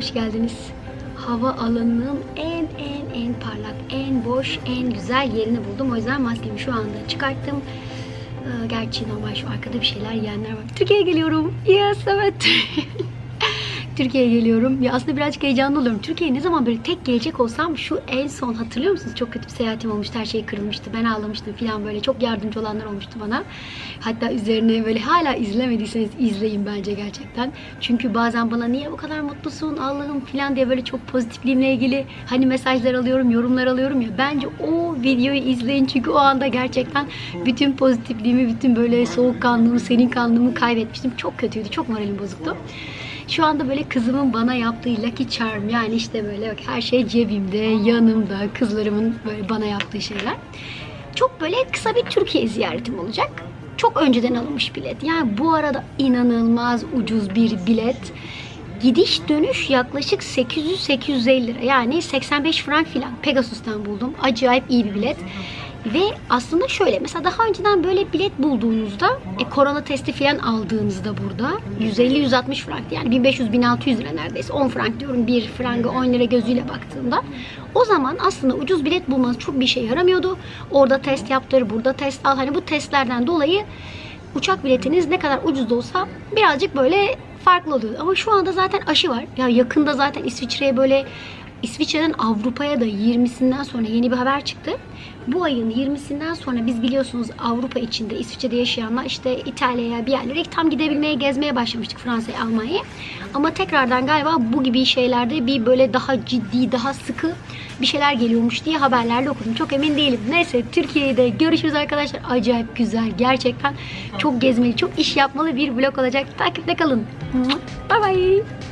Hoş geldiniz. Hava alanının en en en parlak, en boş, en güzel yerini buldum. O yüzden maskemi şu anda çıkarttım. Ee, Gerçi normal şu arkada bir şeyler yiyenler var. Türkiye'ye geliyorum. Yes, evet. Türkiye'ye geliyorum. Ya aslında birazcık heyecanlı oluyorum. Türkiye'ye ne zaman böyle tek gelecek olsam şu en son hatırlıyor musunuz? Çok kötü bir seyahatim olmuştu. Her şey kırılmıştı. Ben ağlamıştım falan böyle. Çok yardımcı olanlar olmuştu bana. Hatta üzerine böyle hala izlemediyseniz izleyin bence gerçekten. Çünkü bazen bana niye bu kadar mutlusun Allah'ım falan diye böyle çok pozitifliğimle ilgili hani mesajlar alıyorum, yorumlar alıyorum ya. Bence o videoyu izleyin çünkü o anda gerçekten bütün pozitifliğimi, bütün böyle soğukkanlığımı, serin kanlığımı kaybetmiştim. Çok kötüydü. Çok moralim bozuktu. Şu anda böyle kızımın bana yaptığı Lucky Charm yani işte böyle bak her şey cebimde, yanımda, kızlarımın böyle bana yaptığı şeyler. Çok böyle kısa bir Türkiye ziyaretim olacak. Çok önceden alınmış bilet. Yani bu arada inanılmaz ucuz bir bilet. Gidiş dönüş yaklaşık 800-850 lira. Yani 85 frank filan. Pegasus'tan buldum. Acayip iyi bir bilet. Ve aslında şöyle mesela daha önceden böyle bilet bulduğunuzda e, korona testi falan aldığınızda burada 150-160 frank yani 1500-1600 lira neredeyse 10 frank diyorum bir frangı 10 lira gözüyle baktığımda o zaman aslında ucuz bilet bulmanız çok bir şey yaramıyordu. Orada test yaptır, burada test al. Hani bu testlerden dolayı uçak biletiniz ne kadar ucuz da olsa birazcık böyle farklı oluyor. Ama şu anda zaten aşı var. Ya yakında zaten İsviçre'ye böyle İsviçre'den Avrupa'ya da 20'sinden sonra yeni bir haber çıktı. Bu ayın 20'sinden sonra biz biliyorsunuz Avrupa içinde İsviçre'de yaşayanlar işte İtalya'ya bir yerlere tam gidebilmeye gezmeye başlamıştık Fransa'ya Almanya'ya. Ama tekrardan galiba bu gibi şeylerde bir böyle daha ciddi daha sıkı bir şeyler geliyormuş diye haberlerde okudum. Çok emin değilim. Neyse Türkiye'de görüşürüz arkadaşlar. Acayip güzel. Gerçekten çok gezmeli, çok iş yapmalı bir vlog olacak. Takipte kalın. Bye bye.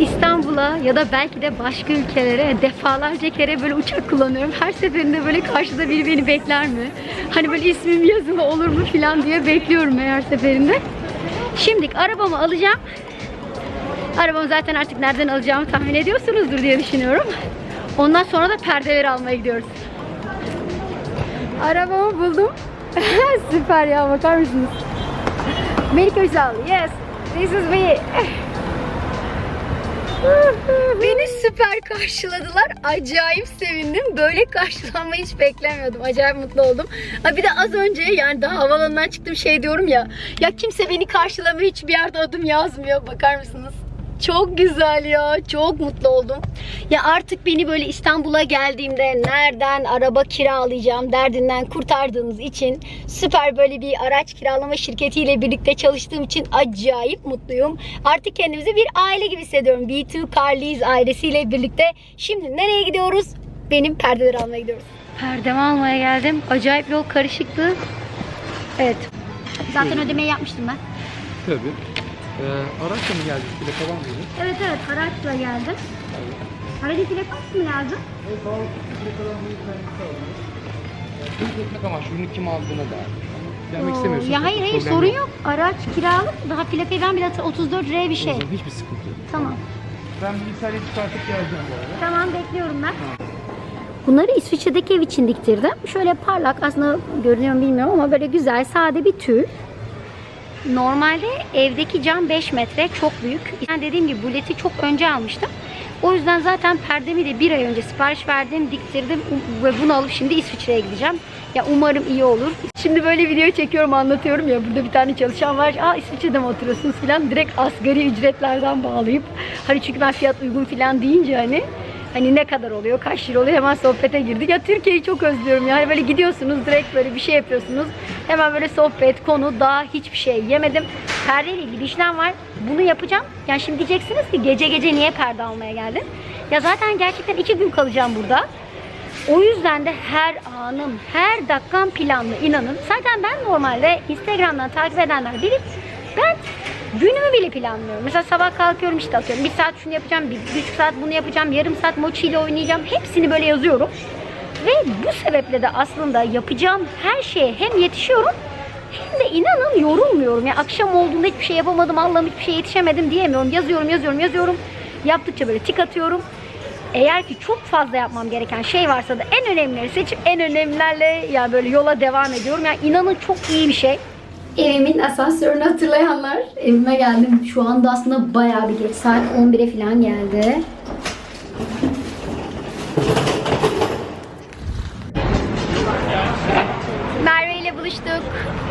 İstanbul'a ya da belki de başka ülkelere defalarca kere böyle uçak kullanıyorum. Her seferinde böyle karşıda biri beni bekler mi? Hani böyle ismim yazılı olur mu falan diye bekliyorum her seferinde. Şimdi arabamı alacağım. Arabamı zaten artık nereden alacağımı tahmin ediyorsunuzdur diye düşünüyorum. Ondan sonra da perdeleri almaya gidiyoruz. Arabamı buldum. Süper ya bakar mısınız? Melike Ünsal. Yes. This is me. Beni süper karşıladılar. Acayip sevindim. Böyle karşılanmayı hiç beklemiyordum. Acayip mutlu oldum. Ha bir de az önce yani daha havalanından çıktım şey diyorum ya. Ya kimse beni karşılamıyor. Hiçbir yerde adım yazmıyor. Bakar mısınız? Çok güzel ya. Çok mutlu oldum. Ya artık beni böyle İstanbul'a geldiğimde nereden araba kiralayacağım derdinden kurtardığınız için süper böyle bir araç kiralama şirketiyle birlikte çalıştığım için acayip mutluyum. Artık kendimizi bir aile gibi hissediyorum. B2 Carlies ailesiyle birlikte. Şimdi nereye gidiyoruz? Benim perdeleri almaya gidiyoruz. Perdemi almaya geldim. Acayip yol karışıktı. Evet. Zaten ödemeyi yapmıştım ben. Tabii. Ee, araçla mı geldik? Bile falan mıydı? Evet evet araçla geldim. Aracı plakası mı lazım? Evet, bile falan mıydı? Kendisi alıyor. Teyit etmek amaçlı ürünü kim aldığına dair. Gelmek istemiyorsun. Ya hayır hayır sorun yok. Araç kiralık. Daha plakayı ben bile 34 R bir O şey. hiçbir sıkıntı yok. Tamam. Ben bilgisayarı çıkartıp geleceğim bu arada. Tamam bekliyorum ben. Bunları İsviçre'deki ev için diktirdim. Şöyle parlak aslında görünüyor mu bilmiyorum ama böyle güzel sade bir tül. Normalde evdeki cam 5 metre çok büyük. Ben dediğim gibi bu leti çok önce almıştım. O yüzden zaten perdemi de bir ay önce sipariş verdim, diktirdim ve bunu alıp şimdi İsviçre'ye gideceğim. Ya umarım iyi olur. Şimdi böyle video çekiyorum anlatıyorum ya burada bir tane çalışan var. Aa İsviçre'de mi oturuyorsunuz falan direkt asgari ücretlerden bağlayıp. Hani çünkü ben fiyat uygun falan deyince hani Hani ne kadar oluyor, kaç lira oluyor hemen sohbete girdik. Ya Türkiye'yi çok özlüyorum yani böyle gidiyorsunuz direkt böyle bir şey yapıyorsunuz. Hemen böyle sohbet, konu, daha hiçbir şey yemedim. Perdeyle ilgili bir işlem var. Bunu yapacağım. Yani şimdi diyeceksiniz ki gece gece niye perde almaya geldin? Ya zaten gerçekten iki gün kalacağım burada. O yüzden de her anım, her dakikam planlı inanın. Zaten ben normalde Instagram'dan takip edenler bilir. Ben günümü bile planlıyorum. Mesela sabah kalkıyorum işte atıyorum. Bir saat şunu yapacağım, bir buçuk saat bunu yapacağım, yarım saat mochi ile oynayacağım. Hepsini böyle yazıyorum. Ve bu sebeple de aslında yapacağım her şeye hem yetişiyorum hem de inanın yorulmuyorum. Ya akşam olduğunda hiçbir şey yapamadım, Allah'ım hiçbir şey yetişemedim diyemiyorum. Yazıyorum, yazıyorum, yazıyorum. Yaptıkça böyle tik atıyorum. Eğer ki çok fazla yapmam gereken şey varsa da en önemlileri seçip en önemlilerle ya böyle yola devam ediyorum. Yani inanın çok iyi bir şey. Evimin asansörünü hatırlayanlar evime geldim. Şu anda aslında bayağı bir geç. Saat 11'e falan geldi. Merve ile buluştuk.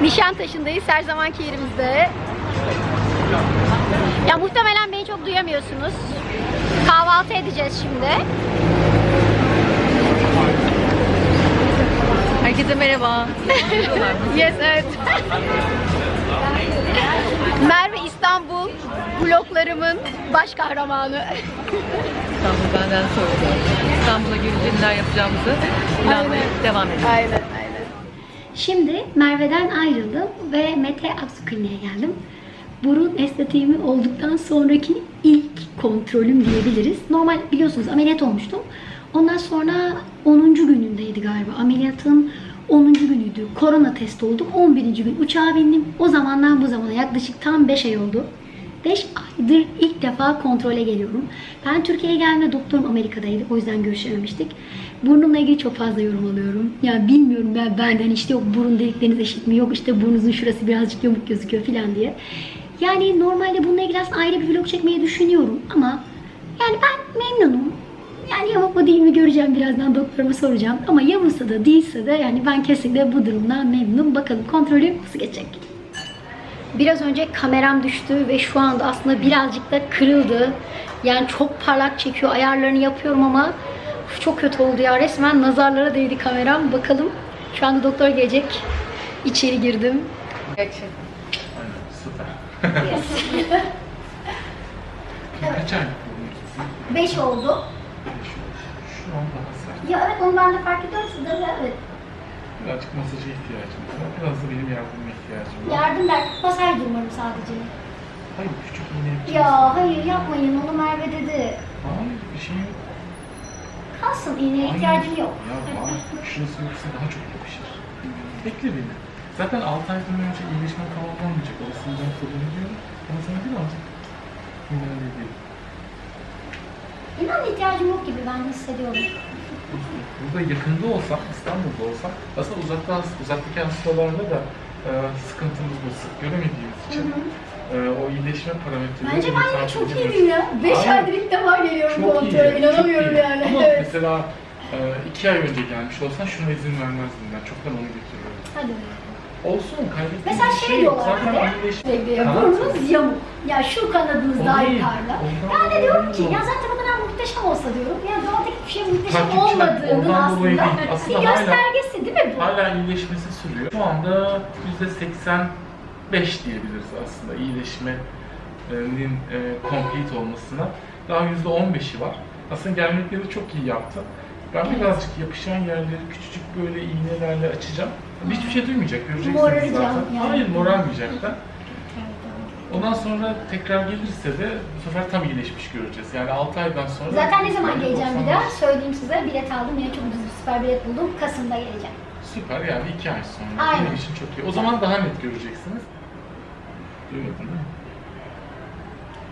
Nişantaşı'ndayız her zamanki yerimizde. Ya muhtemelen beni çok duyamıyorsunuz. Kahvaltı edeceğiz şimdi. Herkese merhaba. Yes, evet. Merve İstanbul vloglarımın baş kahramanı. İstanbul benden soruldu. İstanbul'a gelince neler yapacağımızı planlamaya devam edelim. Aynen, aynen. Şimdi Merve'den ayrıldım ve Mete Aksu Kliniğe geldim. Burun estetiğimi olduktan sonraki ilk kontrolüm diyebiliriz. Normal biliyorsunuz ameliyat olmuştum. Ondan sonra 10. günündeydi galiba. Ameliyatın 10. günüydü. Korona test oldum. 11. gün uçağa bindim. O zamandan bu zamana yaklaşık tam 5 ay oldu. 5 aydır ilk defa kontrole geliyorum. Ben Türkiye'ye geldiğimde doktorum Amerika'daydı. O yüzden görüşememiştik. Burnumla ilgili çok fazla yorum alıyorum. Ya bilmiyorum ben benden işte yok burun delikleriniz eşit mi? Yok işte burnunuzun şurası birazcık yamuk gözüküyor falan diye. Yani normalde bununla ilgili aslında ayrı bir vlog çekmeyi düşünüyorum ama yani ben memnunum. Yani yamuk mu değil mi göreceğim birazdan doktoruma soracağım. Ama yamuksa da değilse de yani ben kesinlikle bu durumdan memnunum. Bakalım kontrolü nasıl geçecek? Biraz önce kameram düştü ve şu anda aslında birazcık da kırıldı. Yani çok parlak çekiyor. Ayarlarını yapıyorum ama çok kötü oldu ya. Resmen nazarlara değdi kameram. Bakalım. Şu anda doktor gelecek. İçeri girdim. Süper. Kaç aylık bulunuyorsun? 5 oldu. Sert. Ya evet onu ben de fark ediyorum. Sizde de evet. Birazcık masaja ihtiyacım var. Biraz da benim yardıma ihtiyacım var. Yardım der. Masaj umarım sadece. Hayır küçük iğne yapacağız. Ya hayır yapmayın. Onu Merve dedi. Hayır bir şey yok. Kalsın iğneye ihtiyacım yok. Ya var. Şurası yoksa daha çok yapışır. Bekle beni. Zaten 6 aydan önce iyileşme falan olmayacak. Olasılığından kabul ediyorum. Ama sana birazcık müdahale edelim. İnan ihtiyacım yok gibi ben hissediyorum. Burada yakında olsak, İstanbul'da olsak, aslında uzakta, uzaktaki hastalarda da e, sıkıntımız bu sık göremediğimiz için e, o iyileşme parametreleri... Bence ben takip çok iyiyim ya. 5 Aynen. aydır ilk defa geliyorum iyi, kontrole. İnanamıyorum yani. Ama Evet. mesela e, iki ay önce gelmiş olsan şuna izin vermezdim ben. Çoktan onu götürüyorum. Hadi. Olsun kaybettiğimiz Mesela bir şey şey yok. diyorlar Zaten bir de. Bekle, Kanat- burnunuz yamuk. Ya şu kanadınız O daha değil, yukarıda. ondan dolayı diyorum ki değil o. ya zaten o kadar muhteşem olsa diyorum. Ya doğadaki bir şey muhteşem Takipçiler, olmadığının ondan dolayı aslında, değil. Aslında bir hala- göstergesi değil mi bu? Hala iyileşmesi sürüyor. Şu anda %85 diyebiliriz aslında iyileşmenin e, complete olmasına. Daha %15'i var. Aslında gelmekleri çok iyi yaptı. Ben birazcık yapışan yerleri küçücük böyle iğnelerle açacağım. Hiçbir şey duymayacak, göreceksiniz Moraracağım zaten. yani. Hayır, morarmayacak da. Ondan sonra tekrar gelirse de bu sefer tam iyileşmiş göreceğiz. Yani 6 aydan sonra... Zaten ne zaman geleceğim bir 95. daha? Söyleyeyim size bilet aldım yine çok ucuz bir süper bilet buldum. Kasım'da geleceğim. Süper yani 2 ay sonra. Aynen. Benim için çok iyi. O zaman daha net göreceksiniz. Duymadın değil mi?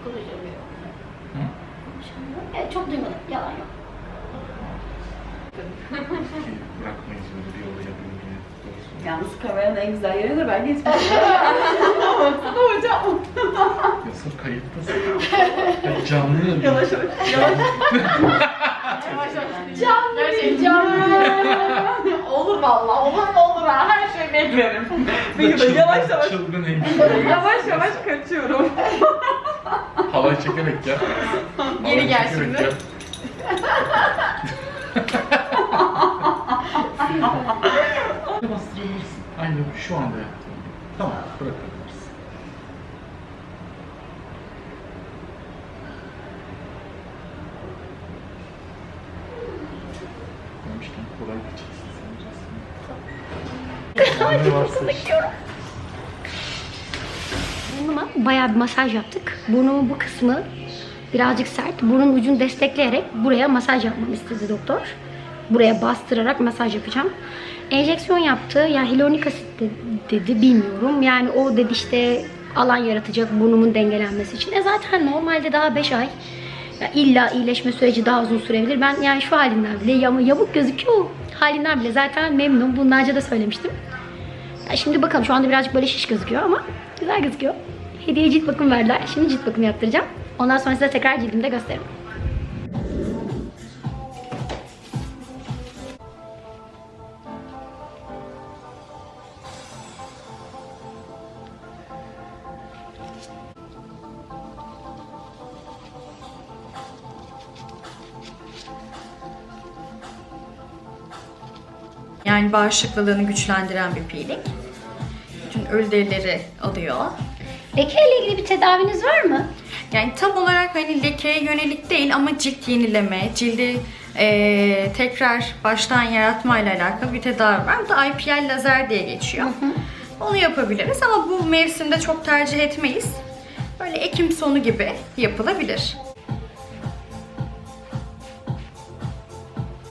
Konuşamıyorum. Hı? Konuşamıyorum. Evet çok duymadım. Yalan yok. Ki bırakmayız böyle bir doğrusu. Yalnız kameranın en güzel yeri de ben geçmişim. Hocam. Ya sırf kayıttasın. Ya canlı Yavaş yavaş. Yavaş. Yavaş yavaş. Canlı canlı. olur valla. Olur mu olur ha. Her şeyi beklerim. Peki yavaş yavaş. Çılgın hemşire. Yavaş yavaş kaçıyorum. Havayı çekerek gel. Havayı gel şimdi. Aynı şu anda yaptığım gibi. Tamam, bırakabilirsin. Demişken kolay geçeceksin sen. Ne varsa işte. Burnuma bayağı bir masaj yaptık. Burnumun bu kısmı birazcık sert. Burnun ucunu destekleyerek buraya masaj yapmamı istedi doktor. Buraya bastırarak masaj yapacağım. Enjeksiyon yaptı. Yani hyaluronik asit de- dedi bilmiyorum. Yani o dedi işte alan yaratacak burnumun dengelenmesi için. E zaten normalde daha 5 ay. Ya illa iyileşme süreci daha uzun sürebilir. Ben yani şu halinden bile yam- yamuk gözüküyor. Halinden bile zaten memnunum. Bundan önce söylemiştim. Ya şimdi bakalım şu anda birazcık böyle şiş gözüküyor ama güzel gözüküyor. Hediye cilt bakım verdiler. Şimdi cilt bakımı yaptıracağım. Ondan sonra size tekrar cildimde gösteririm. Yani bağışıklılığını güçlendiren bir peeling. Bütün ölü derileri alıyor. Lekeyle ilgili bir tedaviniz var mı? Yani tam olarak hani lekeye yönelik değil ama cilt yenileme, cildi eee, tekrar baştan yaratma ile alakalı bir tedavi var. Bu da IPL lazer diye geçiyor. Onu yapabiliriz ama bu mevsimde çok tercih etmeyiz. Böyle Ekim sonu gibi yapılabilir.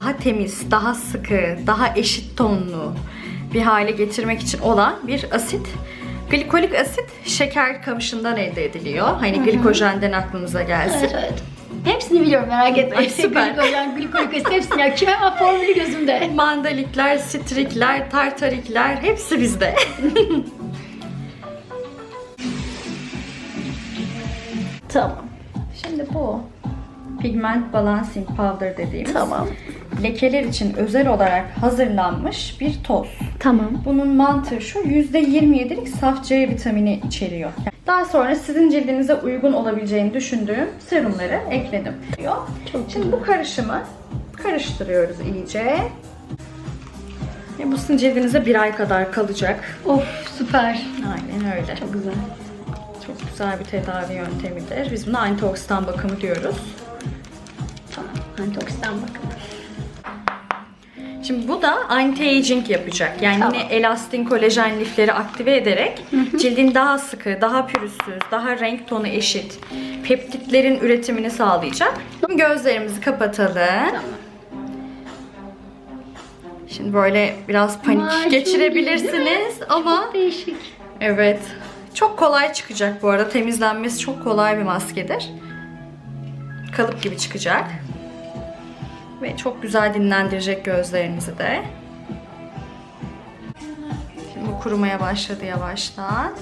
Daha temiz, daha sıkı, daha eşit tonlu bir hale getirmek için olan bir asit. Glikolik asit şeker kamışından elde ediliyor. Hani glikojenden aklınıza gelsin. Evet evet. Hepsini biliyorum merak etme. Ay, süper. Glikojen, glikolik asit hepsini. Ya kime ama formülü gözümde. Mandalikler, strikler, tartarikler hepsi bizde. Tamam. Şimdi bu pigment balancing powder dediğimiz Tamam. Lekeler için özel olarak hazırlanmış bir toz. Tamam. Bunun mantığı şu %27'lik saf C vitamini içeriyor. Daha sonra sizin cildinize uygun olabileceğini düşündüğüm serumları ekledim diyor. Şimdi bu karışımı karıştırıyoruz iyice. Ve bu sizin cildinize bir ay kadar kalacak. Of süper. Aynen öyle. Çok güzel. Çok güzel bir tedavi yöntemidir. Biz buna antioksidan bakımı diyoruz. Tamam. Antioksidan bakın. Şimdi bu da anti-aging yapacak. Yani Tamam. yine elastin kolajen lifleri aktive ederek cildin daha sıkı, daha pürüzsüz, daha renk tonu eşit, peptitlerin üretimini sağlayacak. Şimdi gözlerimizi kapatalım. Tamam. Şimdi böyle biraz panik Macun geçirebilirsiniz ama Değişik. evet. Çok kolay çıkacak bu arada. Temizlenmesi çok kolay bir maskedir. Kalıp gibi çıkacak. Ve çok güzel dinlendirecek gözlerinizi de. Şimdi bu kurumaya başladı yavaştan.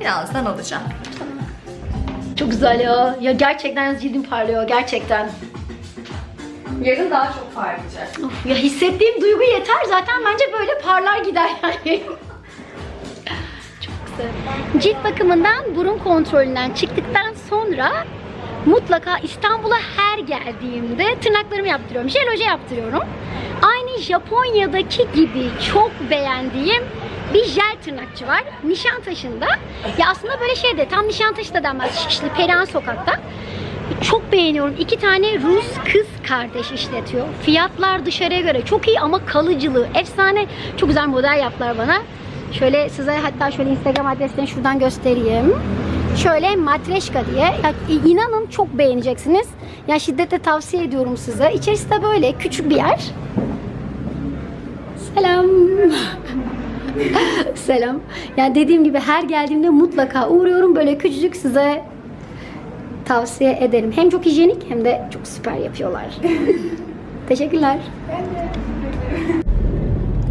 Birazdan alacağım. Çok güzel ya. Ya gerçekten cildim parlıyor gerçekten. Yarın daha çok parlayacak. Of, ya hissettiğim duygu yeter zaten bence böyle parlar gider yani. Çok güzel. Cilt bakımından burun kontrolünden çıktıktan sonra mutlaka İstanbul'a her geldiğimde tırnaklarımı yaptırıyorum. Jel oje yaptırıyorum. Aynı Japonya'daki gibi çok beğendiğim bir jel tırnakçı var. Nişantaşı'nda. Ya aslında böyle şeyde tam Nişantaşı da denmez. Şişli Perihan Sokak'ta. Çok beğeniyorum. İki tane Rus kız kardeş işletiyor. Fiyatlar dışarıya göre çok iyi ama kalıcılığı efsane. Çok güzel model yaptılar bana. Şöyle size hatta şöyle Instagram adreslerini şuradan göstereyim. Şöyle Matreşka diye. Ya, inanın çok beğeneceksiniz. Ya şiddetle tavsiye ediyorum size. İçerisi de böyle küçük bir yer. Selam. Selam. Yani dediğim gibi her geldiğimde mutlaka uğruyorum. Böyle küçücük size tavsiye ederim. Hem çok hijyenik hem de çok süper yapıyorlar. Teşekkürler.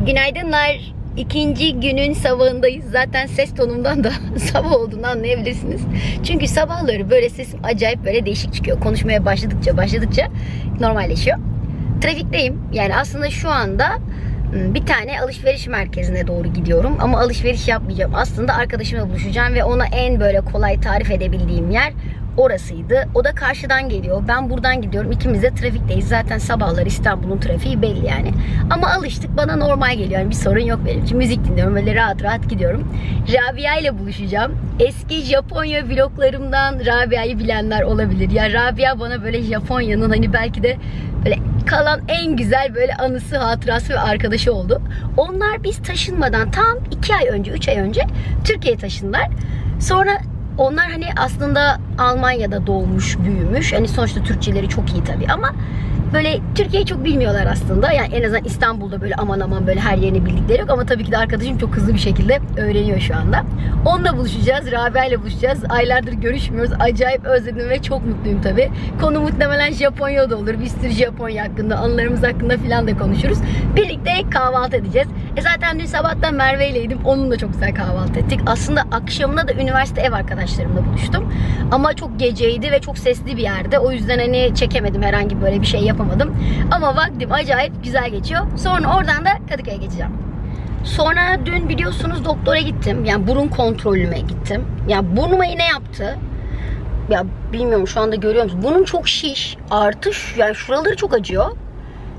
Günaydınlar. İkinci günün sabahındayız. Zaten ses tonumdan da sabah olduğunu anlayabilirsiniz. Çünkü sabahları böyle sesim acayip böyle değişik çıkıyor. Konuşmaya başladıkça başladıkça normalleşiyor. Trafikteyim. Yani aslında şu anda ım, bir tane alışveriş merkezine doğru gidiyorum. Ama alışveriş yapmayacağım. Aslında arkadaşımla buluşacağım ve ona en böyle kolay tarif edebildiğim yer orasıydı. O da karşıdan geliyor. Ben buradan gidiyorum. İkimiz de trafikteyiz. Zaten sabahlar İstanbul'un trafiği belli yani. Ama alıştık. Bana normal geliyor. Yani bir sorun yok benim için. Müzik dinliyorum. Böyle rahat rahat gidiyorum. Rabia ile buluşacağım. Eski Japonya vloglarımdan Rabia'yı bilenler olabilir. Ya Rabia bana böyle Japonya'nın hani belki de böyle kalan en güzel böyle anısı, hatırası ve arkadaşı oldu. Onlar biz taşınmadan tam 2 ay önce, 3 ay önce Türkiye'ye taşındılar. Sonra onlar hani aslında Almanya'da doğmuş, büyümüş. Hani sonuçta Türkçeleri çok iyi tabii ama böyle Türkiye'yi çok bilmiyorlar aslında. Yani en azından İstanbul'da böyle aman aman böyle her yerini bildikleri yok ama tabii ki de arkadaşım çok hızlı bir şekilde öğreniyor şu anda. Onunla buluşacağız, Rabia ile buluşacağız. Aylardır görüşmüyoruz. Acayip özledim ve çok mutluyum tabii. Konu muhtemelen Japonya'da olur. Bir sürü Japonya hakkında, anılarımız hakkında falan da konuşuruz. Birlikte kahvaltı edeceğiz. E zaten dün sabahtan Merve ileydim. Onunla çok güzel kahvaltı ettik. Aslında akşamına da üniversite ev arkadaşlarımla buluştum. Ama çok geceydi ve çok sesli bir yerde. O yüzden hani çekemedim herhangi böyle bir şey yapamadım. Ama vaktim acayip güzel geçiyor. Sonra oradan da Kadıköy'e geçeceğim. Sonra dün biliyorsunuz doktora gittim. Yani burun kontrolüme gittim. Yani burnuma iğne yaptı. Ya bilmiyorum şu anda görüyor musunuz? Burnum çok şiş. Artış yani şuraları çok acıyor.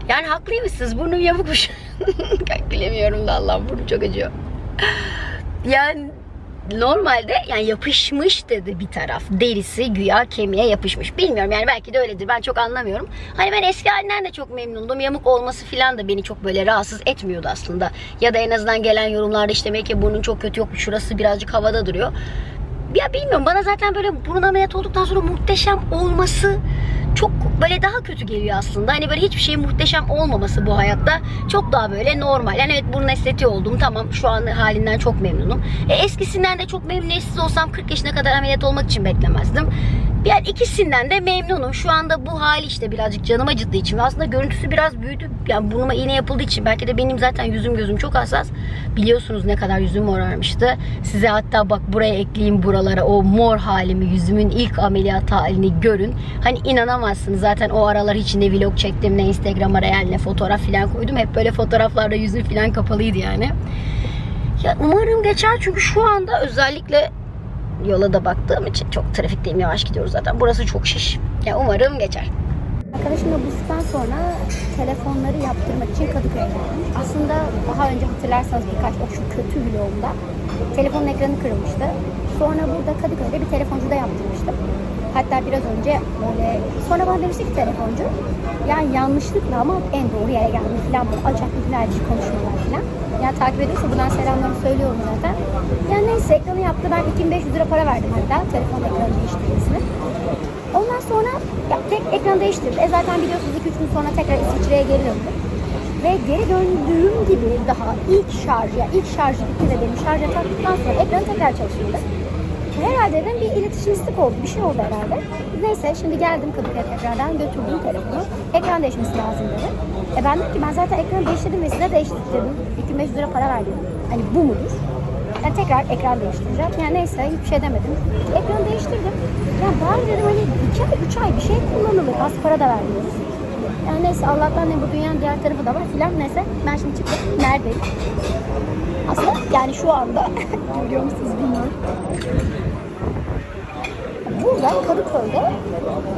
Yani haklıymışsınız. Burnum yamukmuş. Bilemiyorum da Allah burnum çok acıyor. Yani normalde yani yapışmış dedi bir taraf. Derisi güya kemiğe yapışmış. Bilmiyorum yani belki de öyledir. Ben çok anlamıyorum. Hani ben eski halinden de çok memnundum. Yamuk olması falan da beni çok böyle rahatsız etmiyordu aslında. Ya da en azından gelen yorumlarda işte ki burnun çok kötü yok. Şurası birazcık havada duruyor. Ya bilmiyorum bana zaten böyle burun ameliyatı olduktan sonra muhteşem olması çok böyle daha kötü geliyor aslında. Hani böyle hiçbir şeyin muhteşem olmaması bu hayatta çok daha böyle normal. Yani evet burun estetiği oldum tamam şu an halinden çok memnunum. E, eskisinden de çok memnuniyetsiz olsam 40 yaşına kadar ameliyat olmak için beklemezdim. Yani ikisinden de memnunum. Şu anda bu hali işte birazcık canım acıttığı için ve aslında görüntüsü biraz büyüdü. Yani burnuma iğne yapıldığı için belki de benim zaten yüzüm gözüm çok hassas. Biliyorsunuz ne kadar yüzüm morarmıştı. Size hatta bak buraya ekleyeyim buralara o mor halimi, yüzümün ilk ameliyat halini görün. Hani inanamazsınız zaten o aralar hiç ne vlog çektim ne Instagram'a real ne fotoğraf falan koydum. Hep böyle fotoğraflarda yüzüm falan kapalıydı yani. Ya umarım geçer çünkü şu anda özellikle yola da baktığım için çok trafikteyim yavaş gidiyoruz zaten. Burası çok şiş. Ya umarım geçer. Arkadaşımla buluştuktan sonra telefonları yaptırmak için Kadıköy'e geldim. Aslında daha önce hatırlarsanız birkaç o şu kötü vlogumda telefonun ekranı kırılmıştı. Sonra burada Kadıköy'de bir telefoncuda yaptırmıştım. Hatta biraz önce böyle sonra bana demişti ki telefoncu yani yanlışlıkla ama en doğru yere geldim falan böyle acayip gülerci konuşmalar falan. Yani takip ediyorsa buradan selamlarımı söylüyorum zaten. Yani neyse ekranı yaptı. Ben 2500 lira para verdim hatta telefon ekranı değiştirmesine. Ondan sonra ya, tek ekran değiştirdi. E zaten biliyorsunuz 2-3 gün sonra tekrar İsviçre'ye geri döndüm. Ve geri döndüğüm gibi daha ilk şarj, ya ilk şarjı bitti ve benim şarja taktıktan sonra ekran tekrar çalışıyordu. Herhalde dedim bir iletişimsizlik oldu, bir şey oldu herhalde. Neyse şimdi geldim Kadıköy'e tekrardan götürdüm telefonu. Ekran değişmesi lazım dedi. E ben dedim ki ben zaten ekranı değiştirdim ve size değiştirdim. 2500 lira para verdim. Hani bu mudur? Yani tekrar ekran değiştireceğim. Yani neyse hiçbir şey demedim. Ekranı değiştirdim. Ya bari dedim hani 2 ay 3 ay bir şey kullanılır. Az para da vermiyoruz. Yani neyse Allah'tan ne bu dünyanın diğer tarafı da var filan neyse. Ben şimdi çıktım. Neredeyim? Aslında yani şu anda görüyor musunuz bilmiyorum. Burada Kadıköy'de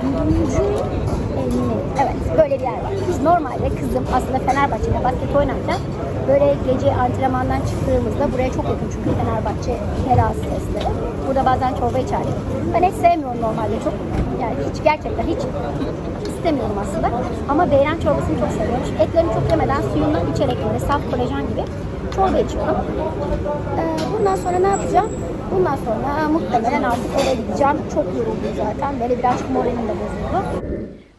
Dürümcü Emni. Evet böyle bir yer var. Biz normalde kızım aslında Fenerbahçe'de basket oynarken böyle gece antrenmandan çıktığımızda buraya çok yakın çünkü Fenerbahçe teras testleri. Burada bazen çorba içerdik. Ben hiç sevmiyorum normalde çok. Yani hiç gerçekten hiç istemiyorum aslında. Ama beyran çorbasını çok seviyorum. Etlerini çok yemeden suyundan içerek böyle saf kolajen gibi çorba içiyorum. Ee, bundan sonra ne yapacağım? Bundan sonra muhtemelen artık eve gideceğim. Çok yoruldum zaten. Böyle birazcık moralim de bozuldu.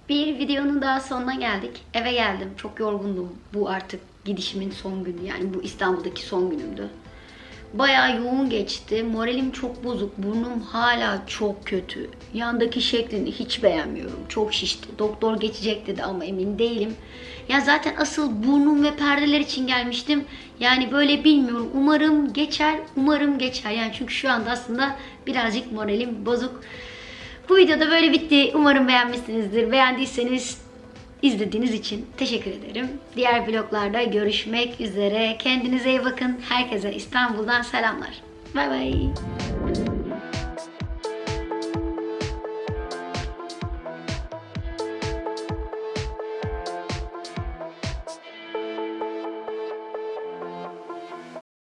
Bir videonun daha sonuna geldik. Eve geldim. Çok yorgundum. Bu artık gidişimin son günü. Yani bu İstanbul'daki son günümdü. Bayağı yoğun geçti. Moralim çok bozuk. Burnum hala çok kötü. Yandaki şeklini hiç beğenmiyorum. Çok şişti. Doktor geçecek dedi ama emin değilim. Ya zaten asıl burnum ve perdeler için gelmiştim. Yani böyle bilmiyorum. Umarım geçer. Umarım geçer. Yani çünkü şu anda aslında birazcık moralim bozuk. Bu videoda böyle bitti. Umarım beğenmişsinizdir. Beğendiyseniz izlediğiniz için teşekkür ederim. Diğer vloglarda görüşmek üzere. Kendinize iyi bakın. Herkese İstanbul'dan selamlar. Bay bay.